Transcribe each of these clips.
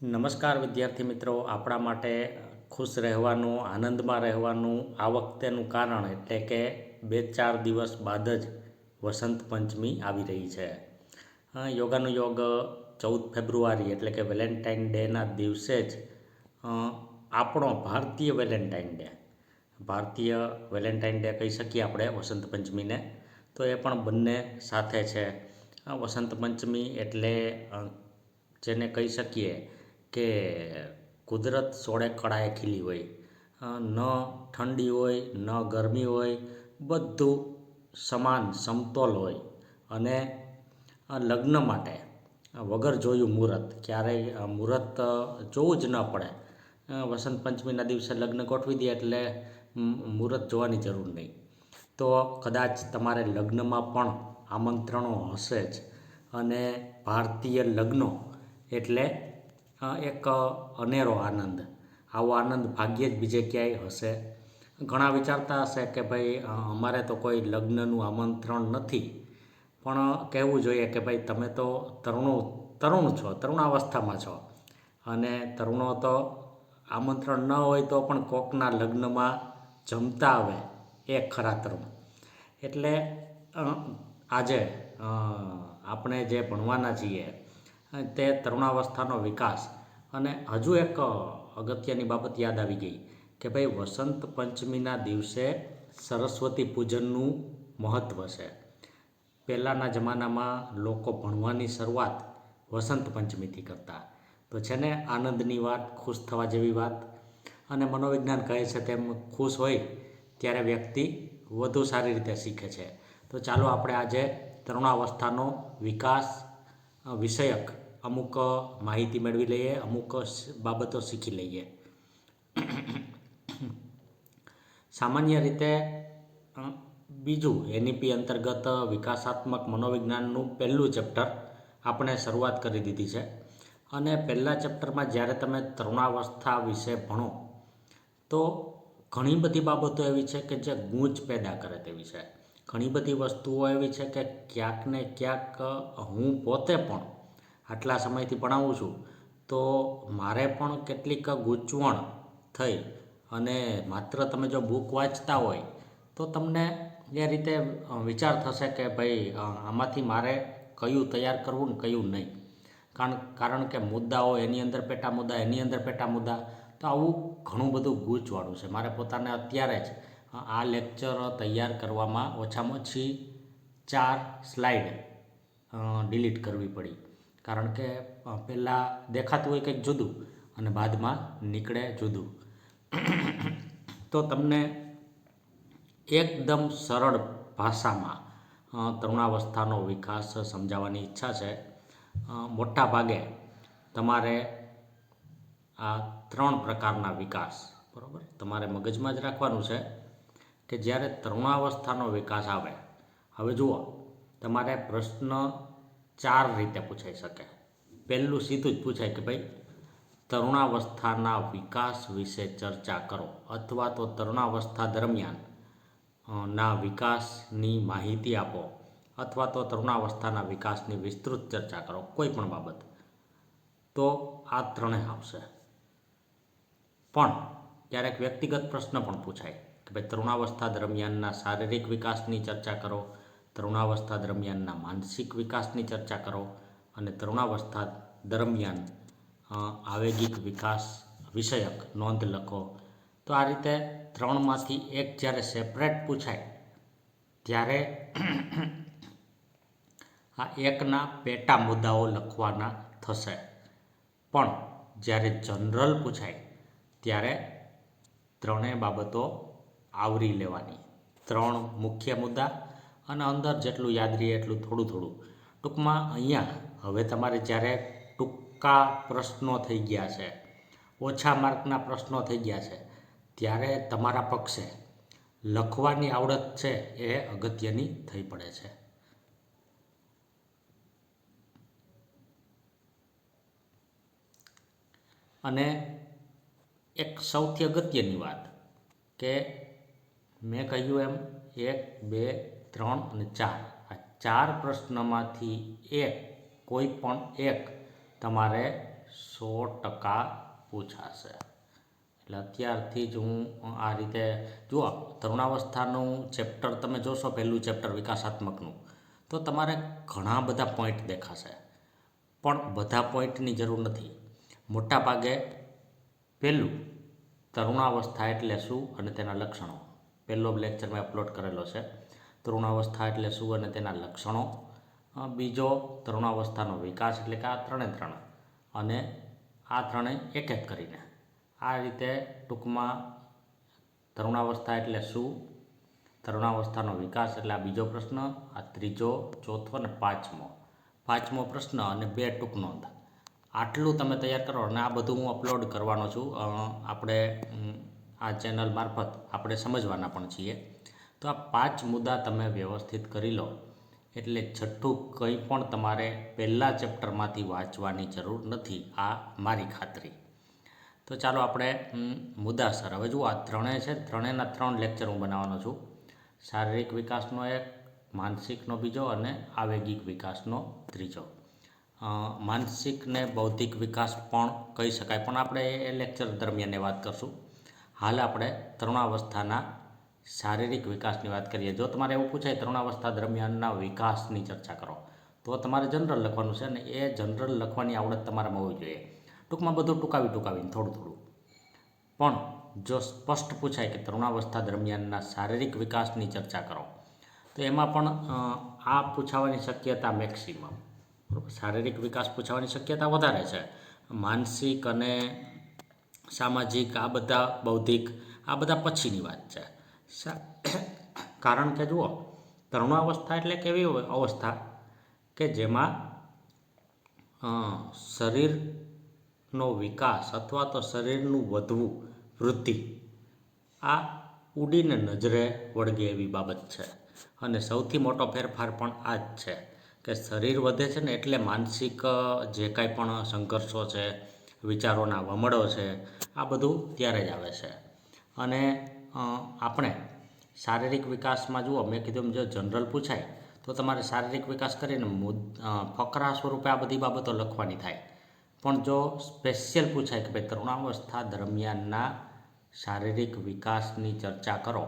નમસ્કાર વિદ્યાર્થી મિત્રો, આપણા માટે ખુશ રહેવાનું, આનંદમાં રહેવાનું આ વખતેનું કારણ એટલે કે બે ચાર દિવસ બાદ જ વસંત પંચમી આવી રહી છે. યોગાનું યોગ ચૌદ ફેબ્રુઆરી એટલે કે વેલેન્ટાઇન ડેના દિવસે જ આપણો ભારતીય વેલેન્ટાઇન ડે. ભારતીય વેલેન્ટાઇન ડે કહી શકીએ આપણે વસંત પંચમીને. તો એ પણ બંને સાથે છે. વસંત પંચમી એટલે જેને કહી શકીએ કે કુદરત સોળે કળાએ ખીલી હોય. ન ઠંડી હોય, ન ગરમી હોય, બધું સમાન સમતોલ હોય. અને લગ્ન માટે વગર જોયું મુહૂર્ત, ક્યારેય મુહૂર્ત જોવું જ ન પડે. વસંત પંચમીના દિવસે લગ્ન ગોઠવી દે એટલે મુહૂર્ત જોવાની જરૂર નહીં. તો કદાચ તમારે લગ્નમાં પણ આમંત્રણો હશે જ. અને ભારતીય લગ્નો એટલે એક અનેરો આનંદ. આવો આનંદ ભાગ્યે જ બીજે ક્યાંય હશે. ઘણા વિચારતા હશે કે ભાઈ અમારે તો કોઈ લગ્નનું આમંત્રણ નથી. પણ કહેવું જોઈએ કે ભાઈ, તમે તો તરુણો, તરુણ છો, તરુણાવસ્થામાં છો. અને તરુણો તો આમંત્રણ ન હોય તો પણ કોકના લગ્નમાં જમતા આવે એ ખરા તરુણ. એટલે આજે આપણે જે ભણવાના છીએ તે તરુણાવસ્થાનો વિકાસ. અને હજુ એક અગત્યની બાબત યાદ આવી ગઈ કે ભાઈ વસંત પંચમીના દિવસે સરસ્વતી પૂજનનું મહત્ત્વ છે. પહેલાંના જમાનામાં લોકો ભણવાની શરૂઆત વસંત પંચમીથી કરતા. તો છે ને આનંદની વાત, ખુશ થવા જેવી વાત અને મનોવિજ્ઞાન કહે છે તેમ ખુશ હોય ત્યારે વ્યક્તિ વધુ સારી રીતે શીખે છે. તો ચાલો આપણે આજે તરુણાવસ્થાનો વિકાસ વિષયક અમુક માહિતી મેળવી લઈએ, અમુક બાબતો શીખી લઈએ. સામાન્ય રીતે બીજું એનઈપી અંતર્ગત વિકાસાત્મક મનોવિજ્ઞાનનું પહેલું ચેપ્ટર આપણે શરૂઆત કરી દીધી છે. અને પહેલાં ચેપ્ટરમાં જ્યારે તમે તરુણાવસ્થા વિશે ભણો, તો ઘણી બધી બાબતો એવી છે કે જે ગૂંચ પેદા કરે તેવી છે. ઘણી બધી વસ્તુઓ એવી છે કે ક્યાંક ને ક્યાંક હું પોતે પણ આટલા સમયથી ભણાવું છું, તો મારે પણ કેટલીક ગૂંચવણ થઈ અને માત્ર તમે જો બુક વાંચતા હોય, તો તમને એ રીતે વિચાર થશે કે ભાઈ આમાંથી મારે કયું તૈયાર કરવું ને કયું નહીં. કારણ કારણ કે મુદ્દાઓ એની અંદર પેટા મુદ્દા, એની અંદર પેટા મુદ્દા, તો આવું ઘણું બધું ગૂંચવાળું છે. મારે પોતાને અત્યારે જ આ લેક્ચર તૈયાર કરવામાં ઓછામાં ઓછી ચાર સ્લાઇડ ડિલીટ કરવી પડી. કારણ કે પહેલાં દેખાતું હોય કંઈક જુદું અને બાદમાં નીકળે જુદું. તો તમને એકદમ સરળ ભાષામાં તરુણાવસ્થાનો વિકાસ સમજાવવાની ઈચ્છા છે. મોટા ભાગે તમારે આ ત્રણ પ્રકારના વિકાસ, બરાબર? તમારે મગજમાં જ રાખવાનું છે કે જ્યારે તરુણાવસ્થાનો વિકાસ આવે, હવે જુઓ, તમારે પ્રશ્ન ચાર રીતે પૂછાઈ શકે. પહેલું સીધું જ પૂછાય કે ભાઈ, તરુણાવસ્થાના વિકાસ વિશે ચર્ચા કરો અથવા તો તરુણાવસ્થા દરમિયાન ના વિકાસની માહિતી આપો અથવા તો તરુણાવસ્થાના વિકાસની વિસ્તૃત ચર્ચા કરો, કોઈ પણ બાબત. તો આ ત્રણે આવશે. પણ ક્યારેક વ્યક્તિગત પ્રશ્ન પણ પૂછાય કે ભાઈ, તરુણાવસ્થા દરમિયાનના શારીરિક વિકાસની ચર્ચા કરો તરુણાવસ્થા દરમિયાનના માનસિક વિકાસની ચર્ચા કરો અને તરુણાવસ્થા દરમિયાન આવેગિક વિકાસ વિષયક નોંધ લખો. તો આ રીતે ત્રણમાંથી એક જ્યારે સેપરેટ પૂછાય, ત્યારે આ એકના પેટા મુદ્દાઓ લખવાના થશે. પણ જ્યારે જનરલ પૂછાય, ત્યારે ત્રણેય બાબતો આવરી લેવાની. ત્રણ મુખ્ય મુદ્દા અને અંદર જેટલું યાદ રહે એટલું થોડું થોડું. ટૂંકમાં અહીંયા હવે તમારે જ્યારે ટૂંકા પ્રશ્નો થઈ ગયા છે, ઓછા માર્કના પ્રશ્નો થઈ ગયા છે, ત્યારે તમારા પક્ષે લખવાની આવડત છે એ અગત્યની થઈ પડે છે. અને એક સૌથી અગત્યની વાત કે મેં કહ્યું એમ, એક, બે ત્રણ અને ચાર. આ ચાર પ્રશ્નમાંથી એક, કોઈ પણ એક, તમારે સો ટકા પૂછાશે. એટલે અત્યારથી જ હું આ રીતે, જુઓ, તરુણાવસ્થાનું ચેપ્ટર તમે જોશો, પહેલું ચેપ્ટર વિકાસાત્મકનું, તો તમારે ઘણા બધા પોઈન્ટ દેખાશે. પણ બધા પોઈન્ટની જરૂર નથી. મોટા ભાગે પહેલું, તરુણાવસ્થા એટલે શું અને તેના લક્ષણો. પહેલો લેક્ચર મેં અપલોડ કરેલો છે. તરુણાવસ્થા એટલે શું અને તેના લક્ષણો? બીજો તરુણાવસ્થાનો વિકાસ એટલે કે આ ત્રણે ત્રણ અને આ ત્રણેય એક એક કરીને. આ રીતે ટૂંકમાં તરુણાવસ્થા એટલે શું? તરુણાવસ્થાનો વિકાસ એટલે આ બીજો પ્રશ્ન, આ ત્રીજો, ચોથો અને પાંચમો. પાંચમો પ્રશ્ન અને બે ટૂંક નોંધ. આટલું તમે તૈયાર કરો અને આ બધું હું અપલોડ કરવાનો છું. આપણે આ ચેનલ મારફત આપણે સમજવાના પણ છીએ. તો આ પાંચ મુદ્દા તમે વ્યવસ્થિત કરી લો. એટલે છઠ્ઠું, કંઈ પણ તમારે પહેલાં ચેપ્ટરમાંથી વાંચવાની જરૂર નથી. આ મારી ખાતરી. તો ચાલો આપણે મુદ્દાસર હવે જુઓ, આ ત્રણેય છે. ત્રણેયના ત્રણ લેક્ચર હું બનાવવાનો છું. શારીરિક વિકાસનો એક, માનસિકનો બીજો અને આવેગિક વિકાસનો ત્રીજો. માનસિક ને બૌદ્ધિક વિકાસ પણ કહી શકાય. પણ આપણે એ લેક્ચર દરમિયાન એ વાત કરશું. હાલ આપણે તરુણાવસ્થાના શારીરિક વિકાસની વાત કરીએ, જો તમારે એવું પૂછાય તરુણાવસ્થા દરમિયાનના વિકાસની ચર્ચા કરો, તો તમારે જનરલ લખવાનું છે અને એ જનરલ લખવાની આવડત તમારામાં હોવી જોઈએ. ટૂંકમાં બધું ટૂંકાવી ટૂંકાવીને થોડું થોડું. પણ જો સ્પષ્ટ પૂછાય કે તરુણાવસ્થા દરમિયાનના શારીરિક વિકાસની ચર્ચા કરો, તો એમાં પણ આ પૂછાવાની શક્યતા મેક્સિમમ શારીરિક વિકાસ પૂછાવાની શક્યતા વધારે છે. માનસિક અને સામાજિક, આ બધા બૌદ્ધિક, આ બધા પછીની વાત છે. કારણ કે જુઓ, તરુણાવસ્થા એટલે કેવી અવસ્થા. કે જેમાં શરીરનો વિકાસ અથવા તો શરીરનું વધવું, વૃદ્ધિ, આ ઉડીને નજરે વળગે એવી બાબત છે. અને સૌથી મોટો ફેરફાર પણ આ જ છે કે શરીર વધે છે ને એટલે માનસિક જે કાંઈ પણ સંઘર્ષો છે, વિચારોના વમળો છે, આ બધું ત્યારે જ આવે છે. અને આપણે શારીરિક વિકાસમાં જુઓ, મેં કીધું જો જનરલ પૂછાય, તો તમારે શારીરિક વિકાસ કરીને ફકરા સ્વરૂપે આ બધી બાબતો લખવાની થાય. પણ જો સ્પેશિયલ પૂછાય કે ભાઈ તરુણાવસ્થા દરમિયાનના શારીરિક વિકાસની ચર્ચા કરો,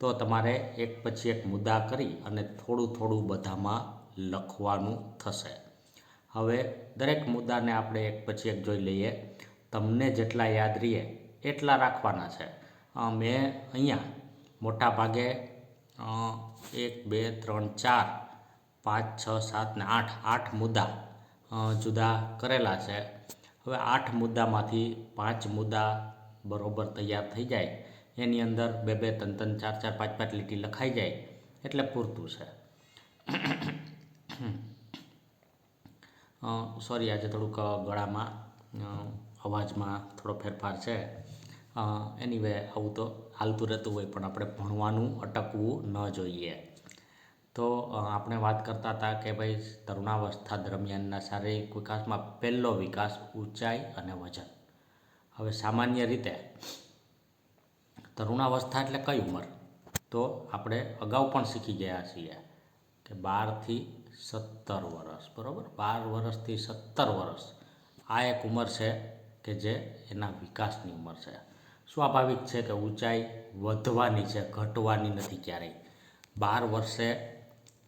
તો તમારે એક પછી એક મુદ્દા કરી અને થોડું થોડું બધામાં લખવાનું થશે. હવે દરેક મુદ્દાને આપણે એક પછી એક જોઈ લઈએ. તમને જેટલા યાદ રહીએ, એટલા રાખવાના છે. મેં અહીંયા મોટા ભાગે એક, બે, ત્રણ, ચાર, પાંચ, છ, સાત ને આઠ આઠ મુદ્દા જુદા કરેલા છે. હવે આઠ મુદ્દામાંથી પાંચ મુદ્દા બરોબર તૈયાર થઈ જાય. એની અંદર બે બે, ત્રણ ત્રણ, ચાર ચાર, પાંચ પાંચ લીટી લખાઈ જાય એટલે પૂરતું છે. સોરી, આજે થોડુંક ગળામાં અવાજમાં થોડો ફેરફાર છે. એનીવે આવું તો હાલતું રહેતું હોય, પણ આપણે ભણવાનું અટકવું ન જોઈએ. તો આપણે વાત કરતા હતા કે ભાઈ, તરુણાવસ્થા દરમિયાનના શારીરિક વિકાસમાં પહેલો વિકાસ ઊંચાઈ અને વજન. હવે સામાન્ય રીતે તરુણાવસ્થા એટલે કઈ ઉંમર? તો આપણે અગાઉ પણ શીખી ગયા છીએ કે બારથી સત્તર વર્ષ બરાબર? બાર વર્ષથી સત્તર વર્ષ આ એક ઉંમર છે કે જે એના વિકાસની ઉંમર છે. સ્વાભાવિક છે કે ઊંચાઈ વધવાની છે, ઘટવાની નથી ક્યારેય. બાર વર્ષે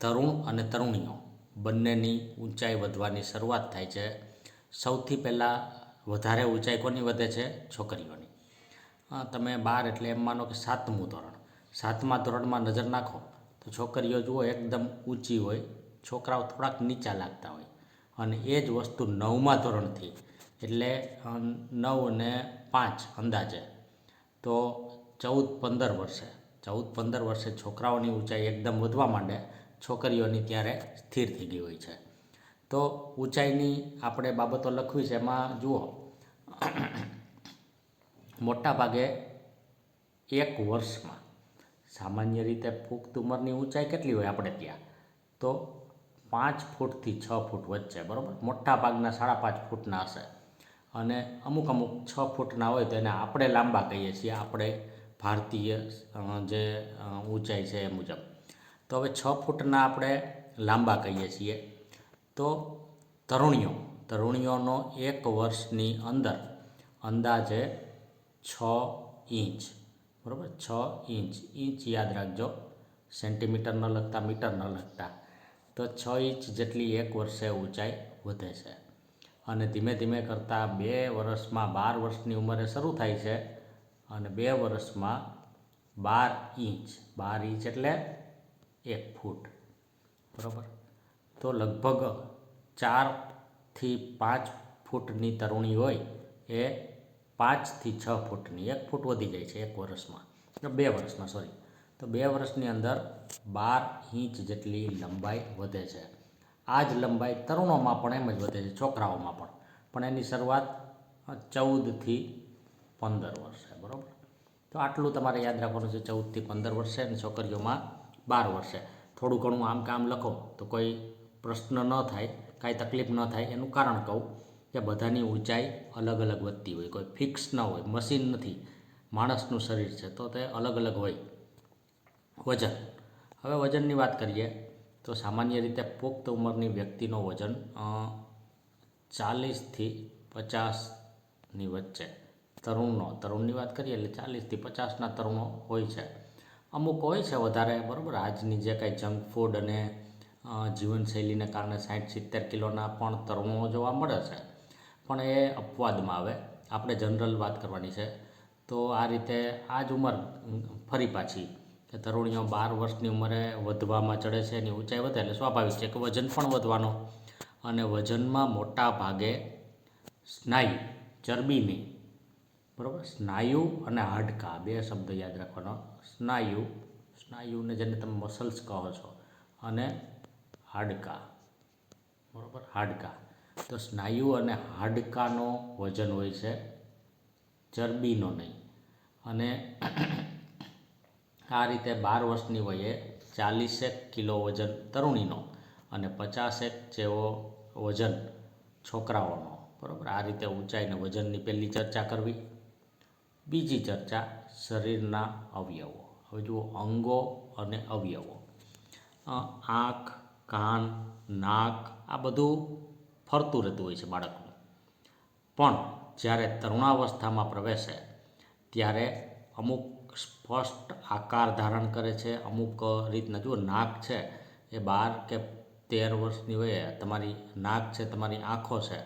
તરુણ અને તરુણીઓ બંનેની ઊંચાઈ વધવાની શરૂઆત થાય છે. સૌથી પહેલાં વધારે ઊંચાઈ કોની વધે છે? છોકરીઓની. તમે બાર એટલે એમ માનો કે સાતમું ધોરણ. સાતમા ધોરણમાં નજર નાખો, તો છોકરીઓ જુઓ એકદમ ઊંચી હોય, છોકરાઓ થોડાક નીચા લાગતા હોય. અને એ જ વસ્તુ નવમા ધોરણથી, એટલે નવ અને પાંચ અંદાજે. તો ચૌદ પંદર વર્ષે, ચૌદ પંદર વર્ષે છોકરાઓની ઊંચાઈ એકદમ વધવા માંડે, છોકરીઓની ત્યારે સ્થિર થઈ ગઈ હોય છે. તો ઊંચાઈની આપણે બાબતો લખવી છે, એમાં જુઓ. મોટા ભાગે એક વર્ષમાં સામાન્ય રીતે પુખ્ત ઉંમરની ઊંચાઈ કેટલી હોય આપણે ત્યાં? તો પાંચ ફૂટથી છ ફૂટ વચ્ચે, બરાબર? મોટા ભાગના સાડા પાંચ ફૂટના હશે. અને અમુક અમુક છ ફૂટના હોય તો એને આપણે લાંબા કહીએ છીએ, આપણે ભારતીય જે ઊંચાઈ છે એ મુજબ. તો હવે છ ફૂટના આપણે લાંબા કહીએ છીએ. તો તરુણીઓ, તરુણીઓનો એક વર્ષની અંદર અંદાજે છ ઇંચ, બરાબર? છ ઇંચ ઇંચ યાદ રાખજો. સેન્ટીમીટર ન લખતા મીટર ન લખતા તો છ ઇંચ જેટલી એક વર્ષે ઊંચાઈ વધે છે. અને ધીમે ધીમે કરતાં બે વર્ષમાં બાર વર્ષની ઉંમરે શરૂ થાય છે. અને બે વર્ષમાં બાર ઇંચ બાર ઇંચ એટલે એક ફૂટ. બરાબર? તો લગભગ ચારથી પાંચ ફૂટની તરુણી હોય એ પાંચથી છ ફૂટની, એક ફૂટ વધી જાય છે એક વર્ષમાં. બે વર્ષમાં સોરી તો બે વર્ષની અંદર બાર ઇંચ જેટલી લંબાઈ વધે છે. આ જ લંબાઈ તરુણોમાં પણ એમ જ વધે છે, છોકરાઓમાં પણ. પણ એની શરૂઆત ચૌદથી પંદર વર્ષે, બરાબર? તો આટલું તમારે યાદ રાખવાનું છે, ચૌદથી પંદર વર્ષે અને છોકરીઓમાં બાર વર્ષે. થોડું ઘણું આમ કામ લખો, તો કોઈ પ્રશ્ન ન થાય, કાંઈ તકલીફ ન થાય. એનું કારણ કહું કે બધાની ઊંચાઈ અલગ અલગ વધતી હોય, કોઈ ફિક્સ ન હોય, મશીન નથી. માણસનું શરીર છે, તો તે અલગ અલગ હોય. વજન. હવે વજનની વાત કરીએ તો સામાન્ય રીતે પુખ્ત ઉંમરની વ્યક્તિનો વજન ચાલીસથી પચાસની વચ્ચે. તરુણનો, તરુણની વાત કરીએ એટલે ચાલીસથી પચાસના તરુણો હોય છે. અમુક હોય છે વધારે, બરાબર? આજની જે કાંઈ જંક ફૂડ અને જીવનશૈલીને કારણે સાઠ સિત્તેર કિલોના પણ તરુણો જોવા મળે છે. પણ એ અપવાદમાં આવે. આપણે જનરલ વાત કરવાની છે. તો આ રીતે આ જ ઉંમર ફરી પાછી કે તરુણીઓ બાર વર્ષની ઉંમરે વધવામાં ચડે છે એની ઊંચાઈ વધે એટલે સ્વાભાવિક છે કે વજન પણ વધવાનો. અને વજનમાં મોટા ભાગે સ્નાયુ, ચરબીની, બરાબર? સ્નાયુ અને હાડકાં, બે શબ્દ યાદ રાખવાનો. સ્નાયુ, સ્નાયુને જેને તમે મસલ્સ કહો છો, અને હાડકાં, બરાબર? હાડકાં. તો સ્નાયુ અને હાડકાનો વજન હોય છે ચરબીનો નહીં. અને આ રીતે બાર વર્ષની વયે ચાલીસેક કિલો વજન તરુણીનો અને પચાસેક જેવો વજન છોકરાઓનો. બરાબર, આ રીતે ઊંચાઈને વજનની પહેલી ચર્ચા કરવી. બીજી ચર્ચા શરીરના અવયવો. હવે જુઓ, અંગો અને અવયવો. આંખ, કાન, નાક, આ બધું ફરતું રહેતું હોય છે બાળકનું. પણ જ્યારે તરુણાવસ્થામાં પ્રવેશે, ત્યારે અમુક સ્પષ્ટ આકાર ધારણ કરે છે. અમુક રીતના જુઓ, નાક છે એ બાર કે તેર વર્ષની હોય તમારી નાક છે, તમારી આંખો છે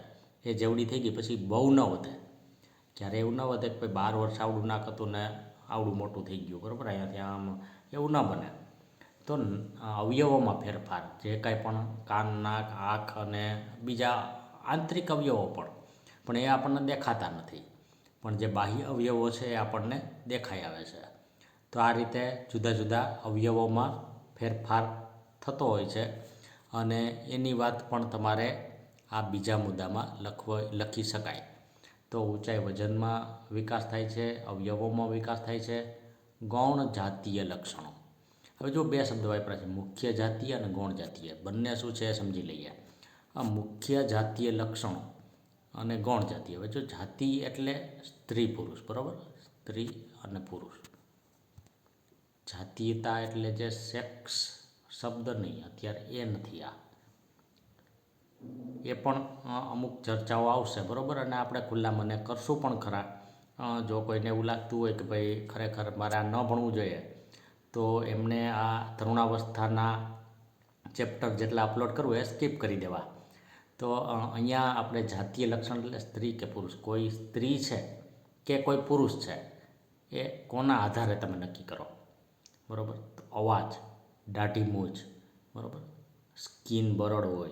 એ જેવડી થઈ ગઈ, પછી બહુ ન વધે. ક્યારે એવું ન વધે કે ભાઈ બાર વર્ષ આવડું નાક હતું ને આવડું મોટું થઈ ગયું, બરાબર? અહીંયાથી આમ એવું ન બને. તો અવયવોમાં ફેરફાર, જે કાંઈ પણ કાન, નાક, આંખ અને બીજા આંતરિક અવયવો પણ પણ એ આપણને દેખાતા નથી. પણ જે બાહ્ય અવયવો છે એ આપણને દેખાઈ આવે છે. તો આ રીતે જુદા જુદા અવયવોમાં ફેરફાર થતો હોય છે અને એની વાત પણ તમારે આ બીજા મુદ્દામાં લખવો, લખી શકાય. તો ઊંચાઈ વજનમાં વિકાસ થાય છે, અવયવોમાં વિકાસ થાય છે, ગૌણ જાતીય લક્ષણો. હવે જો બે શબ્દ વાપરા છે, મુખ્ય જાતીય અને ગૌણ જાતીય. બંને શું છે સમજી લઈએ. આ મુખ્ય જાતીય લક્ષણો અને ગૌણ જાતિ. હવે જો જાતિ એટલે સ્ત્રી પુરુષ, બરાબર? સ્ત્રી અને પુરુષ. જાતીયતા એટલે જે સેક્સ શબ્દ નહીં, અત્યારે એ નથી આ. એ પણ અમુક ચર્ચાઓ આવશે, બરાબર? અને આપણે ખુલ્લા મને કરશું પણ ખરા. જો કોઈને એવું લાગતું હોય કે ભાઈ, ખરેખર મારે આ ન ભણવું જોઈએ, તો એમને આ તરુણાવસ્થાના ચેપ્ટર જેટલા અપલોડ કરવું એ સ્કીપ કરી દેવા. તો અહીંયા આપણે જાતીય લક્ષણ એટલે સ્ત્રી કે પુરુષ. કોઈ સ્ત્રી છે કે કોઈ પુરુષ છે, એ કોના આધારે તમે નક્કી કરો? બરાબર? અવાજ, દાઢી મૂછ, બરાબર? સ્કિન બરડ હોય.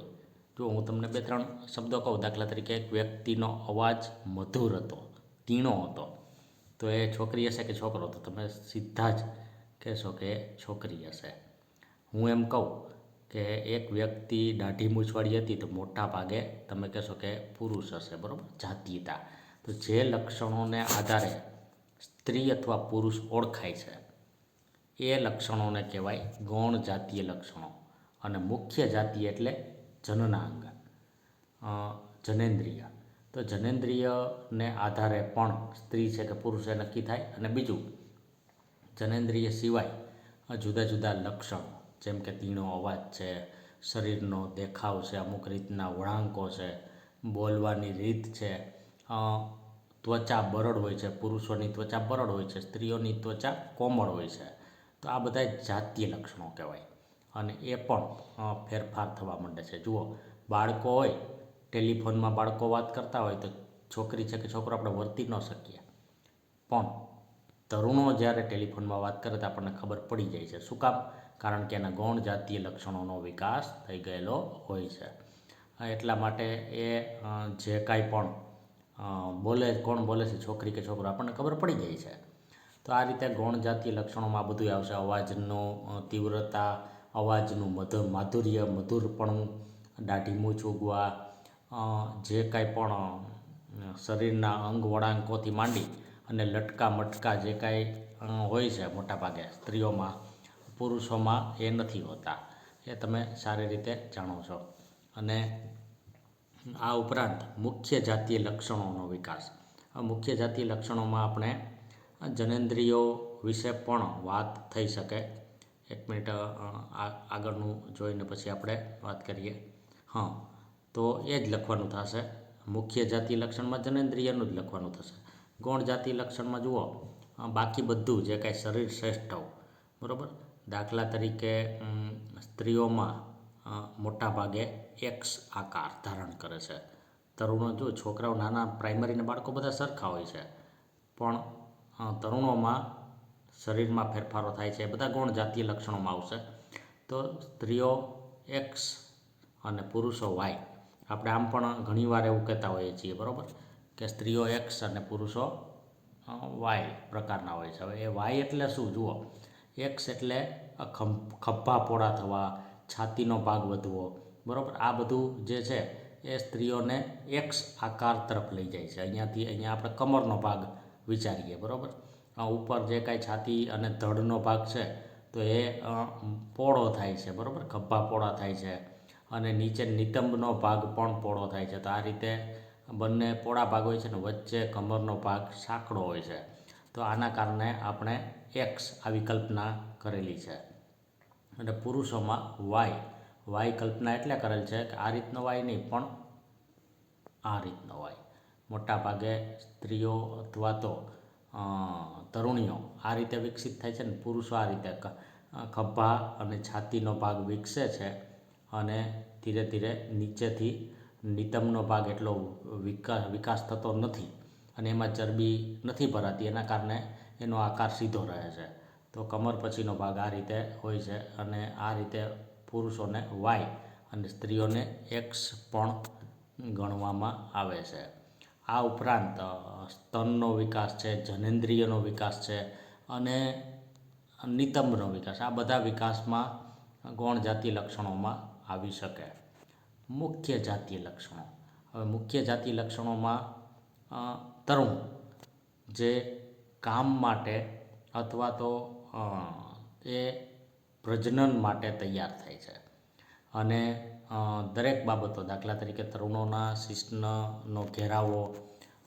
જો હું તમને બે ત્રણ શબ્દો કહું, દાખલા તરીકે, એક વ્યક્તિનો અવાજ મધુર હતો તીણો હતો, તો એ છોકરી હશે કે છોકરો? તો તમે સીધા જ કહેશો કે છોકરી હશે. હું એમ કહું કે એક વ્યક્તિ દાઢી મૂછવાળી હતી તો મોટા ભાગે તમે કહેશો કે પુરુષ હશે, બરાબર? જાતીયતા તો જે લક્ષણોને આધારે સ્ત્રી અથવા પુરુષ ઓળખાય છે, એ લક્ષણોને કહેવાય ગૌણ જાતીય લક્ષણો અને મુખ્ય જાતીય એટલે જનનાંગ જનેન્દ્રિય. તો જનેન્દ્રિયને આધારે પણ સ્ત્રી છે કે પુરુષ એ નક્કી થાય. અને બીજું, જનેન્દ્રિય સિવાય જુદા જુદા લક્ષણો જેમ કે તીણો અવાજ છે, શરીરનો દેખાવ છે, અમુક રીતના વળાંકો છે, બોલવાની રીત છે ત્વચા બરડ હોય છે, પુરુષોની ત્વચા બરડ હોય છે, સ્ત્રીઓની ત્વચા કોમળ હોય છે. તો આ બધા જાતીય લક્ષણો કહેવાય. અને એ પણ ફેરફાર થવા માંડે છે. જુઓ, બાળકો હોય, ટેલિફોનમાં બાળકો વાત કરતા હોય તો છોકરી છે કે છોકરો આપણે વર્તી ન શકીએ. પણ, તરુણો જ્યારે ટેલિફોનમાં વાત કરે તો આપણને ખબર પડી જાય છે. શું કામ? કારણ કે એના ગૌણ જાતીય લક્ષણોનો વિકાસ થઈ ગયેલો હોય છે. એટલા માટે એ જે કાંઈ પણ બોલે, કોણ બોલે છે, છોકરી કે છોકરો, આપણને ખબર પડી જાય છે. તો આ રીતે ગૌણ જાતીય લક્ષણોમાં બધું આવશે. અવાજનો તીવ્રતા, અવાજનું મધ માધુર્ય, મધુરપણું, દાઢી મૂછ જે કાંઈ પણ શરીરના અંગ વળાંકોથી માંડી અને લટકા મટકા જે કાંઈ હોય છે મોટાભાગે સ્ત્રીઓમાં પુરુષોમાં એ નથી હોતા. એ તમે સારી રીતે જાણો છો. અને આ ઉપરાંત મુખ્ય જાતીય લક્ષણોનો વિકાસ. આ મુખ્ય જાતીય લક્ષણોમાં આપણે જનેન્દ્રિયો વિશે પણ વાત થઈ શકે. એક મિનિટ આગળનું જોઈને પછી આપણે વાત કરીએ. હા, તો એ જ લખવાનું થશે. મુખ્ય જાતીય લક્ષણમાં જનેન્દ્રિયનું જ લખવાનું થશે. ગૌણ જાતિ લક્ષણમાં જુઓ, બાકી બધું જે કાંઈ શરીર શ્રેષ્ઠ બરાબર? દાખલા તરીકે સ્ત્રીઓમાં મોટા ભાગે એક્સ આકાર ધારણ કરે છે. તરુણો જો છોકરાઓ નાના પ્રાઇમરીના બાળકો બધા સરખા હોય છે. પણ તરુણોમાં શરીરમાં ફેરફારો થાય છે, બધા ગૌણ જાતીય લક્ષણોમાં આવશે. તો સ્ત્રીઓ એક્સ અને પુરુષો વાય આપણે આમ પણ ઘણીવાર એવું કહેતા હોઈએ છીએ, બરાબર? કે સ્ત્રીઓ એક્સ અને પુરુષો વાય પ્રકારના હોય છે. હવે એ વાય એટલે શું? જુઓ. એક્સ એટલે ખભા પોળા થવા, છાતીનો ભાગ વધવો. બરાબર? આ બધું જે છે, એ સ્ત્રીઓને એક્સ આકાર તરફ લઈ જાય છે. અહીંયાથી અહીંયા આપણે કમરનો ભાગ વિચારીએ. બરાબર? આ ઉપર જે કાંઈ છાતી અને ધડનો ભાગ છે, તો એ પોળો થાય છે. બરાબર? ખભા પોળા થાય છે. અને નીચે નિતંબનો ભાગ પણ પોળો થાય છે. તો આ રીતે બંને પોળા ભાગ હોય છે ને, વચ્ચે કમરનો ભાગ સાંકડો હોય છે. તો આના કારણે આપણે એક્સ આવી કલ્પના કરેલી છે. અને પુરુષોમાં વાય. વાય કલ્પના એટલે કરેલ છે કે આ રીતનો વાય નહીં, પણ આ રીતનો વાય. મોટા ભાગે સ્ત્રીઓ અથવા તો તરુણીઓ આ રીતે વિકસિત થાય છે ને, પુરુષો આ રીતે ખભા અને છાતીનો ભાગ વિકસે છે અને ધીરે ધીરે નીચેથી નિતમનો ભાગ એટલો વિકાસ વિકાસ થતો નથી અને એમાં ચરબી નથી ભરાતી. એના કારણે એનો આકાર સીધો રહે છે. તો કમર પછીનો ભાગ આ રીતે હોય છે અને આ રીતે પુરુષોને વાય અને સ્ત્રીઓને એક્સ પણ ગણવામાં આવે છે. આ ઉપરાંત સ્તનનો વિકાસ છે, જનેન્દ્રિયનો વિકાસ છે અને નિતંબનો વિકાસ. આ બધા વિકાસમાં ગૌણ જાતીય લક્ષણોમાં આવી શકે. મુખ્ય જાતીય લક્ષણો. હવે મુખ્ય જાતીય લક્ષણોમાં તરુણ, જે કામ માટે અથવા તો એ પ્રજનન માટે તૈયાર થાય છે. અને દરેક બાબતો, દાખલા તરીકે તરુણોના શિશ્નનો ઘેરાવો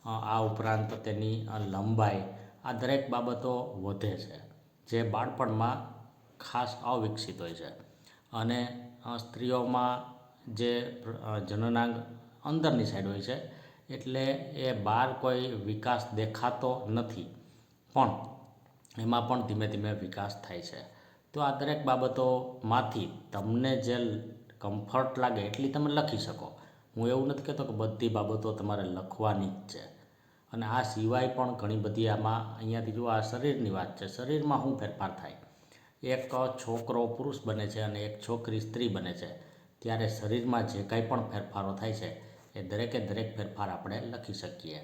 આ ઉપરાંત તેની લંબાઈ, આ દરેક બાબતો વધે છે, જે બાળપણમાં ખાસ અવિકસિત હોય છે. અને સ્ત્રીઓમાં જે જનનાંગ અંદરની સાઈડ હોય છે, એટલે એ બહાર કોઈ વિકાસ દેખાતો નથી. પણ એમાં પણ ધીમે ધીમે વિકાસ થાય છે. તો આ દરેક બાબતોમાંથી તમને જે કમ્ફર્ટ લાગે એટલી તમે લખી શકો. હું એવું નથી કહેતો કે બધી બાબતો તમારે લખવાની જ છે. અને આ સિવાય પણ ઘણી બધી આમાં અહીંયાથી જો આ શરીરની વાત છે. શરીરમાં શું ફેરફાર થાય? એક છોકરો પુરુષ બને છે અને એક છોકરી સ્ત્રી બને છે. ત્યારે શરીરમાં જે કાંઈ પણ ફેરફારો થાય છે, એ દરેકે દરેક ફેરફાર આપણે લખી શકીએ.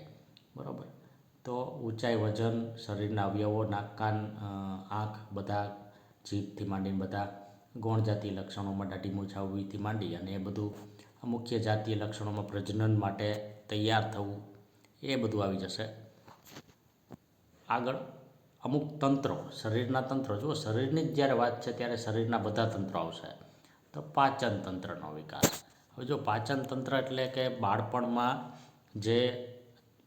બરાબર? તો ઊંચાઈ, વજન, શરીરના અવયવો, નાક, કાન આંખ બધા જીભથી માંડીને બધા ગૌણ જાતીય લક્ષણોમાં દાઢી મૂછાવવીથી માંડી અને એ બધું મુખ્ય જાતીય લક્ષણોમાં પ્રજનન માટે તૈયાર થવું એ બધું આવી જશે. આગળ, અમુક તંત્રો, શરીરના તંત્રો, જુઓ, શરીરની જ જ્યારે વાત છે ત્યારે શરીરના બધા તંત્રો આવશે. તો પાચન તંત્રનો વિકાસ. હવે જો પાચન તંત્ર એટલે કે બાળપણમાં જે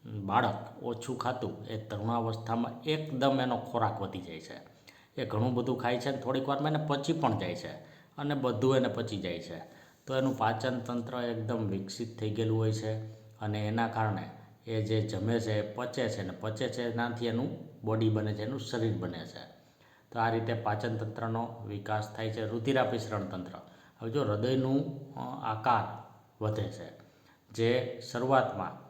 બાળક ઓછું ખાતું એ તરુણાવસ્થામાં એકદમ એનો ખોરાક વધી જાય છે. એ ઘણું બધું ખાય છે અને થોડીક વારમાં એને પચી પણ જાય છે અને બધું એને પચી જાય છે. તો એનું પાચન તંત્ર એકદમ વિકસિત થઈ ગયેલું હોય છે અને એના કારણે એ જે જમે છે એ પચે છે ને પચે છે એનાથી એનું બોડી બને છે, એનું શરીર બને છે. તો આ રીતે પાચન તંત્રનો વિકાસ થાય છે, રુધિરાભિસરણ તંત્ર. હવે જો હૃદયનું આકાર વધે છે, જે શરૂઆતમાં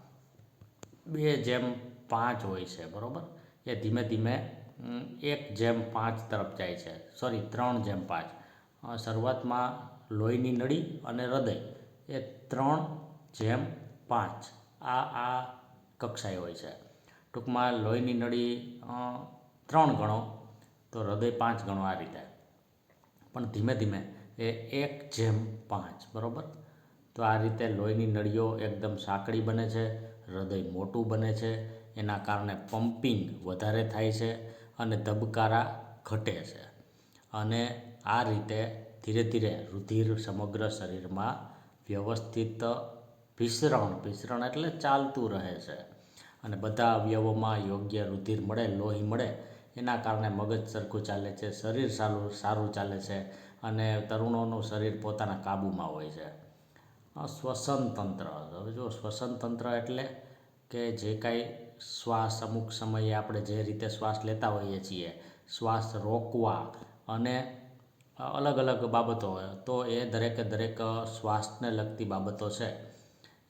બે જેમ પાંચ હોય છે, બરાબર? એ ધીમે ધીમે એક જેમ પાંચ તરફ જાય છે. સોરી ત્રણ જેમ પાંચ. શરૂઆતમાં લોહીની નળી અને હૃદય. એ ત્રણ જેમ પાંચ. આ આ કક્ષાએ હોય છે. ટૂંકમાં લોહીની નળી ત્રણ ગણો, તો હૃદય પાંચ ગણો આ રીતે. પણ ધીમે ધીમે એ એક જેમ પાંચ, બરાબર? તો આ રીતે લોહીની નળીઓ એકદમ સાંકડી બને છે. હૃદય મોટું બને છે. એના કારણે પમ્પિંગ વધારે થાય છે અને ધબકારા ઘટે છે. અને આ રીતે ધીરે ધીરે રુધિર સમગ્ર શરીરમાં વ્યવસ્થિત ભિસરણ ભિસરણ એટલે ચાલતું રહે છે. અને બધા અવયવોમાં યોગ્ય રુધિર મળે, લોહી મળે, એના કારણે મગજ સરખું ચાલે છે, શરીર સારું સારું ચાલે છે અને તરુણોનું શરીર પોતાના કાબૂમાં હોય છે. આ શ્વસન તંત્ર હવે જો શ્વસન તંત્ર એટલે કે જે કાંઈ શ્વાસ, અમુક સમયે આપણે જે રીતે શ્વાસ લેતા હોઈએ છીએ, શ્વાસ રોકવા અને અલગ અલગ બાબતો હોય, તો એ દરેકે દરેક શ્વાસને લગતી બાબતો છે.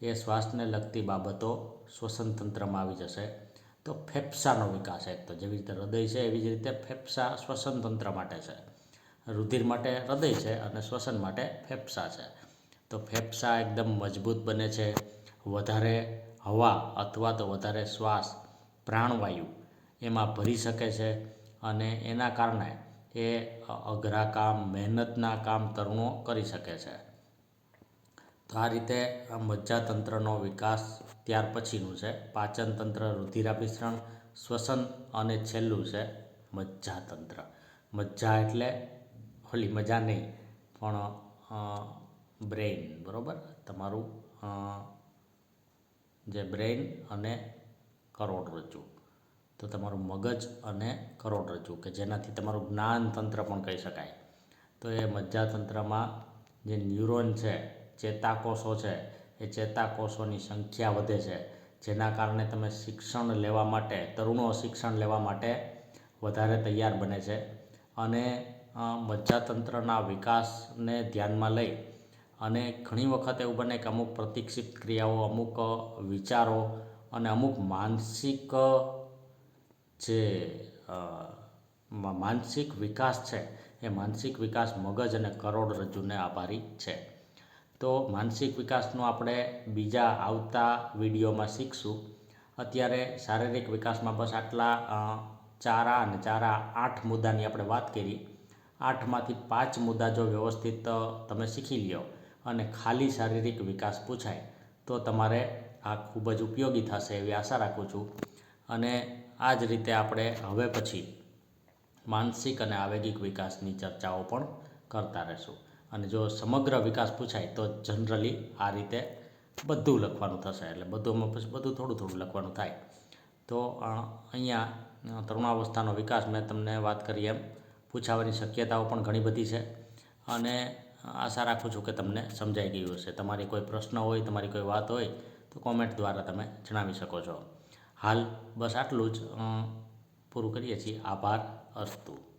એ શ્વાસને લગતી બાબતો શ્વસન તંત્રમાં આવી જશે. તો ફેફસાનો વિકાસ એક તો જેવી રીતે હૃદય છે, એવી જ રીતે ફેફસા શ્વસન તંત્ર માટે છે. રુધિર માટે હૃદય છે અને શ્વસન માટે ફેફસા છે. તો ફેફસા એકદમ મજબૂત બને છે. વધારે હવા અથવા તો વધારે શ્વાસ પ્રાણવાયુ એમાં ભરી શકે છે અને એના કારણે એ અઘરા કામ, મહેનતના કામ તરુણો કરી શકે છે. તો આ રીતે મજ્જાતંત્રનો વિકાસ ત્યાર પછીનું છે. પાચન તંત્ર રુધિરાભિસરણ, શ્વસન અને છેલ્લું છે મજ્જાતંત્ર. મજ્જા એટલે હોલી, મજા નહીં, પણ બ્રેઇન, બરાબર? તમારું જે બ્રેઇન અને કરોડરજ્જુ તો તમારું મગજ અને કરોડરજ્જુ કે જેનાથી તમારું જ્ઞાન તંત્ર પણ કહી શકાય. તો એ મજ્જાતંત્રમાં જે ન્યુરોન છે, ચેતાકોષો છે, એ ચેતાકોષોની સંખ્યા વધે છે. જેના કારણે તમે શિક્ષણ લેવા માટે, તરુણો શિક્ષણ લેવા માટે વધારે તૈયાર બને છે. અને મજ્જાતંત્રના વિકાસને ધ્યાનમાં લઈ અને ઘણી વખત એવું બને કે અમુક પ્રતિક્ષિત ક્રિયાઓ, અમુક વિચારો અને અમુક માનસિક જે માનસિક વિકાસ છે, એ માનસિક વિકાસ મગજ અને કરોડરજ્જુને આભારી છે. તો માનસિક વિકાસનું આપણે બીજા આવતા વિડીયોમાં શીખશું. અત્યારે શારીરિક વિકાસમાં બસ આટલા ચારા અને ચારા આઠ મુદ્દાની આપણે વાત કરી. આઠમાંથી પાંચ મુદ્દા જો વ્યવસ્થિત તમે શીખી લ્યો. અને ખાલી શારીરિક વિકાસ પૂછાય, તો તમારે આ ખૂબ જ ઉપયોગી થશે એવી આશા રાખું છું. અને આ જ રીતે આપણે હવે પછી માનસિક અને આવેગિક વિકાસની ચર્ચાઓ પણ કરતા રહેશું. અને જો સમગ્ર વિકાસ પૂછાય, તો જનરલી આ રીતે બધું લખવાનું થશે, એટલે બધુંમાં પછી બધું થોડું થોડું લખવાનું થાય. તો અહીંયા તરુણાવસ્થાનો વિકાસ મેં તમને વાત કરી એમ, પૂછાવાની શક્યતાઓ પણ ઘણી બધી છે. અને આશા રાખું છું કે તમને સમજાઈ ગયું હશે. તમારી કોઈ પ્રશ્ન હોય, તમારી કોઈ વાત હોય, તો કોમેન્ટ દ્વારા તમે જણાવી શકો છો. હાલ બસ આટલું જ. પૂરું કરીએ છીએ. આભાર અસ્તુ.